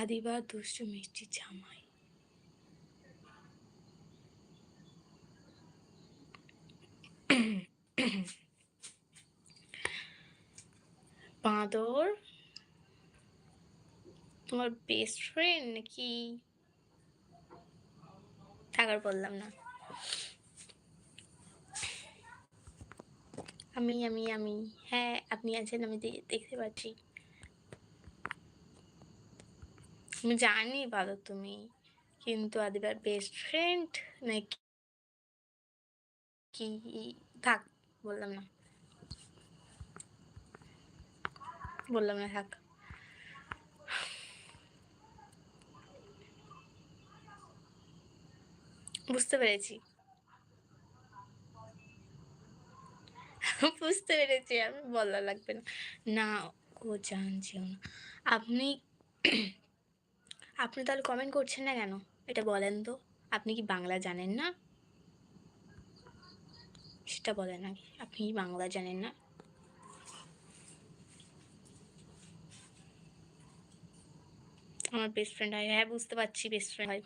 আদিবার দুষ্টু মিষ্টি জামাই। বাঁদর? তোমার বেস্ট ফ্রেন্ড নাকি? থাকার বললাম না। আমি আমি আমি হ্যাঁ আপনি আছেন, আমি দেখতে পাচ্ছি। আমি জানি ভালো তুমি কিন্তু আদিবার বেস্ট ফ্রেন্ড নাকি কি? থাক, বললাম না। বললাম না, থাক। বুঝতে পেরেছি। বুঝতে পেরেছি আমি বলা লাগবে না। না, ও জানছিও না। আপনি আপনি তাহলে কমেন্ট করছেন না কেন? এটা বলেন তো। আপনি কি বাংলা জানেন না? সেটা বলেন আগে। আপনি কি বাংলা জানেন না? আমার বেস্ট ফ্রেন্ড হয়। হ্যাঁ বুঝতে পারছি বেস্ট ফ্রেন্ড হয়।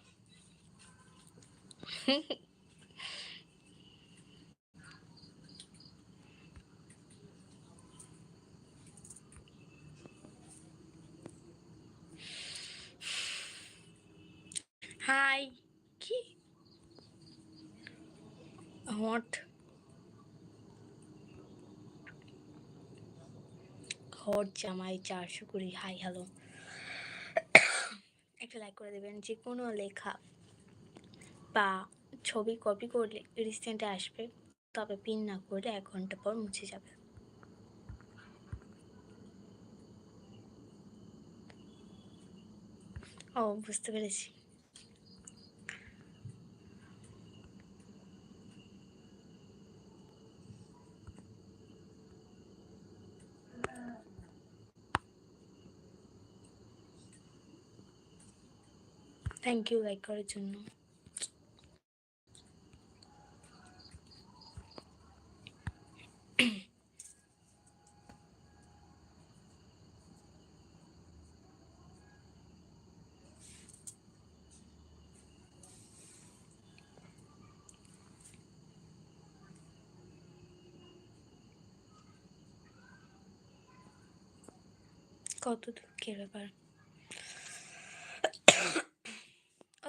হাই, কি? হট হট জামাই চারশো কুড়ি, হাই, হ্যালো। একটা লাইক করে দেবেন যে কোনো লেখা বা ছবি কপি করলে রিসেন্টে আসবে, তবে পিন না করে এক ঘণ্টা পর মুছে যাবে। ও, বুঝতে পেরেছি। থ্যাংক ইউ লাইক করার জন্য। কত দুঃখের ব্যাপার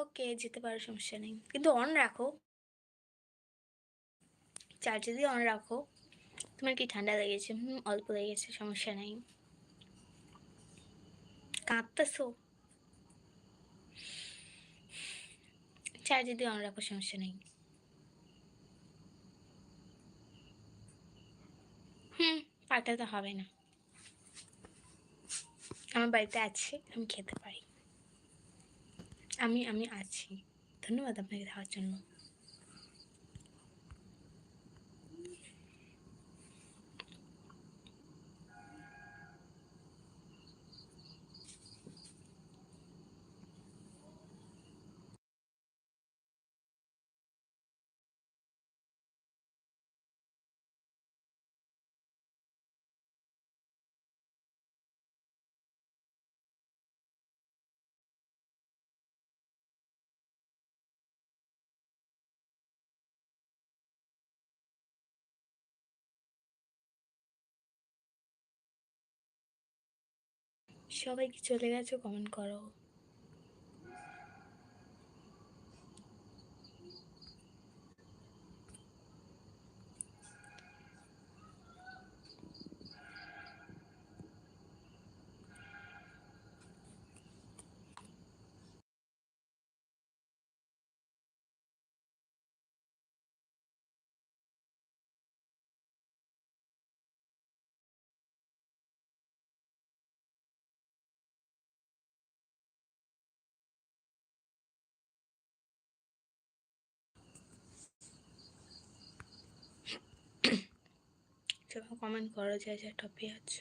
ওকে যেতে পারো সমস্যা নেই। কিন্তু অন রাখো। চার্জে দিয়ে অন রাখো, তোমার কি ঠান্ডা লেগেছে? হুম, অল্প লেগেছে, সমস্যা নেই। কাঁদতেছো? চার্জ যদি অন রাখো, সমস্যা নেই। হুম পাঠাতে হবে না। আমার বাড়িতে আছে, আমি খেতে পারি। আমি আমি আছি। ধন্যবাদ আপনাকে দেওয়ার জন্য। সবাই কি চলে গেছো? কমেন্ট করো সবাই কমেন্ট করো যে একটা আছে।